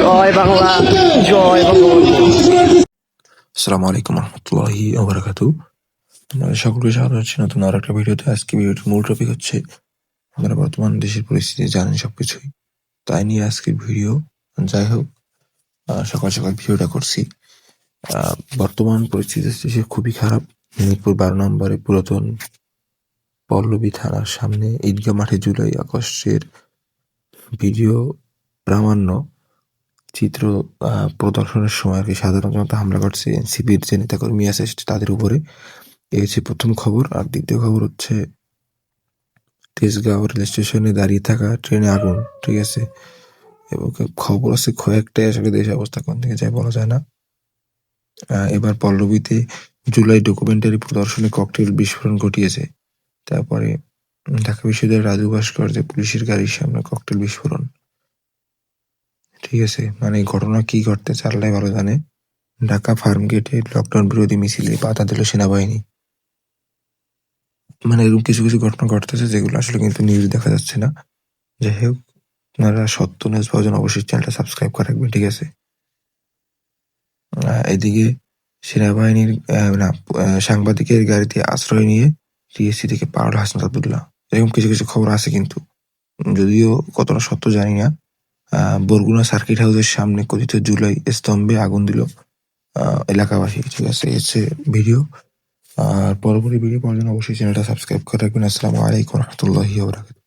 জয় বাংলা, জয় আসসালামু আলাইকুম রহমতুল্লাহি ওবরাকাতু তোমাদের সকলকে স্বাগত জানাচ্ছি নতুন আর একটা ভিডিওতে। আজকে ভিডিওটির মূল টপিক হচ্ছে আপনারা বর্তমান দেশের পরিস্থিতি জানেন সবকিছুই। তাই নিয়ে আজকের ভিডিও। যাই হোক সকাল সকাল ভিডিওটা করছি। বর্তমান পরিস্থিতি দেশে খুবই খারাপ। মিরপুর বারো নম্বরে পুরাতন পল্লবী থানার সামনে ঈদগাহ মাঠে জুলাই আগস্টের ভিডিও প্রামাণ্য। চিত্র প্রদর্শনের সময় আর কি সাধারণ জনতা হামলা করছে, এনসিপির যে নেতাকর্মী আছে তাদের উপরে। হচ্ছে প্রথম খবর। আর দ্বিতীয় খবর হচ্ছে, তেজগাঁও রেল স্টেশনে দাঁড়িয়ে থাকা ট্রেনে আগুন, ঠিক আছে? এবং খবর আছে কয়েকটাই আসলে দেশের অবস্থা কোন দিকে যায় বলা যায় না। এবার পল্লবীতে জুলাই ডকুমেন্টারি প্রদর্শনে ককটেল বিস্ফোরণ ঘটিয়েছে। তারপরে ঢাকা বিশ্ববিদ্যালয়ের রাজু ভাস্কর যে পুলিশের গাড়ির সামনে ককটেল বিস্ফোরণ। ঠিক আছে মানে ঘটনা কি ঘটতেছে আল্লাহ ভালো জানে। ঢাকা ফার্ম গেটে লকডাউন বিরোধী মিছিলে বাধা দিল সেনাবাহিনী। মানে এরকম কিছু কিছু ঘটনা ঘটতেছে যেগুলো আসলে কিন্তু নিউজ দেখা যাচ্ছে না। যাই হোক, আপনারা সত্য নিউজ পাওয়ার অবশ্যই চ্যানেলটা সাবস্ক্রাইব করে রাখবেন, ঠিক আছে? এদিকে সেনাবাহিনীর না সাংবাদিকের গাড়িতে আশ্রয় নিয়ে টিএসসি থেকে পারল আবদুল্লাহ। এরকম কিছু কিছু খবর আছে কিন্তু। যদিও কতটা সত্য জানি না। বরগুনা সার্কিট হাউসের সামনে কথিত জুলাই স্তম্ভে আগুন দিল আহ, এলাকাবাসী। ঠিক আছে এসে ভিডিও আর পরবর্তী ভিডিও পাওয়ার জন্য অবশ্যই চ্যানেলটা সাবস্ক্রাইব করে রাখবেন। আসসালামু আলাইকুম রহমতুল্লাহি